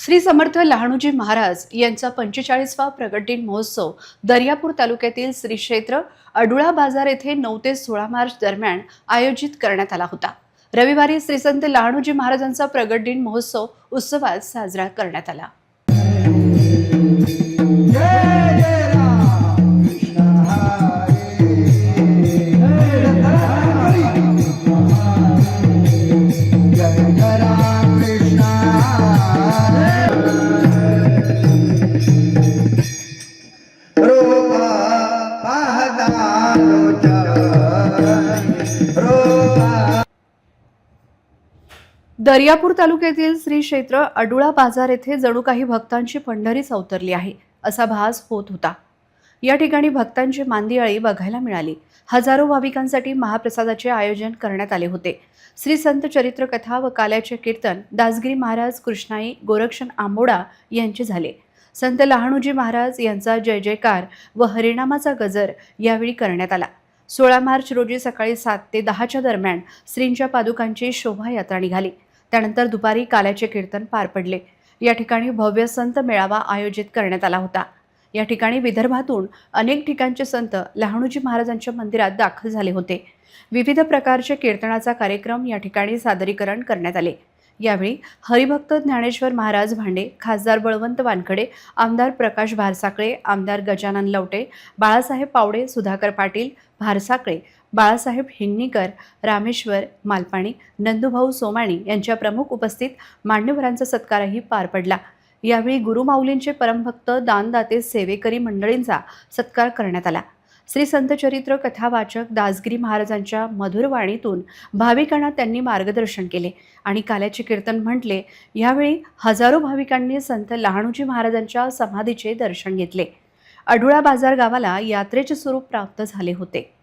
श्री समर्थ लहाणूजी महाराज यांचा पंचेचाळीसवा प्रगट दिन महोत्सव दर्यापूर तालुक्यातील श्री क्षेत्र अडुळा बाजार येथे नऊ ते सोळा मार्च दरम्यान आयोजित करण्यात आला होता. रविवारी श्री संत महाराजांचा प्रगट दिन महोत्सव उत्सवात साजरा करण्यात आला. दर्यापूर तालुक्यातील श्री क्षेत्र अडुळा बाजार येथे जणू काही भक्तांची पंढरीच अवतरली आहे असा भास होत होता. या ठिकाणी भक्तांची मांदियाळी बघायला मिळाली. हजारो भाविकांसाठी महाप्रसादाचे आयोजन करण्यात आले होते. श्री संत चरित्र कथा व काल्याचे कीर्तन दासगिरी महाराज कृष्णाई गोरक्षण आंबोडा यांचे झाले. संत लहाणूजी महाराज यांचा जय जयकार व हरिनामाचा गजर यावेळी करण्यात आला. सोळा मार्च रोजी सकाळी सात ते दहाच्या दरम्यान श्रींच्या पादुकांची शोभायात्रा निघाली. त्यानंतर दुपारी काल्याचे कीर्तन पार पडले. या ठिकाणी भव्य संत मेळावा आयोजित करण्यात आला होता. या ठिकाणी विदर्भातून अनेक ठिकाणचे संत लहाणूजी महाराजांच्या मंदिरात दाखल झाले होते. विविध प्रकारचे कीर्तनाचा कार्यक्रम या ठिकाणी सादरीकरण करण्यात आले. यावेळी हरिभक्त ज्ञानेश्वर महाराज भांडे खासदार बळवंत वानखडे आमदार प्रकाश भारसाकळे आमदार गजानन लवटे बाळासाहेब पावडे सुधाकर पाटील भारसाकळे बाळासाहेब हिंगणीकर रामेश्वर मालपाणी नंदुभाऊ सोमाणी यांच्या प्रमुख उपस्थित मान्यवरांचा सत्कारही पार पडला. यावेळी गुरुमाऊलींचे परमभक्त दानदाते सेवेकरी मंडळींचा सत्कार करण्यात आला. श्री संत चरित्र कथावाचक दासगिरी महाराजांच्या मधुर वाणीतून भाविकांना त्यांनी मार्गदर्शन केले. आणि काल्याचे कीर्तन म्हटले यावेळी हजारो भाविकांनी संत लहाणूजी महाराजांच्या समाधीचे दर्शन घेतले. अडुळा बाजार गावाला यात्रेचे स्वरूप प्राप्त झाले होते.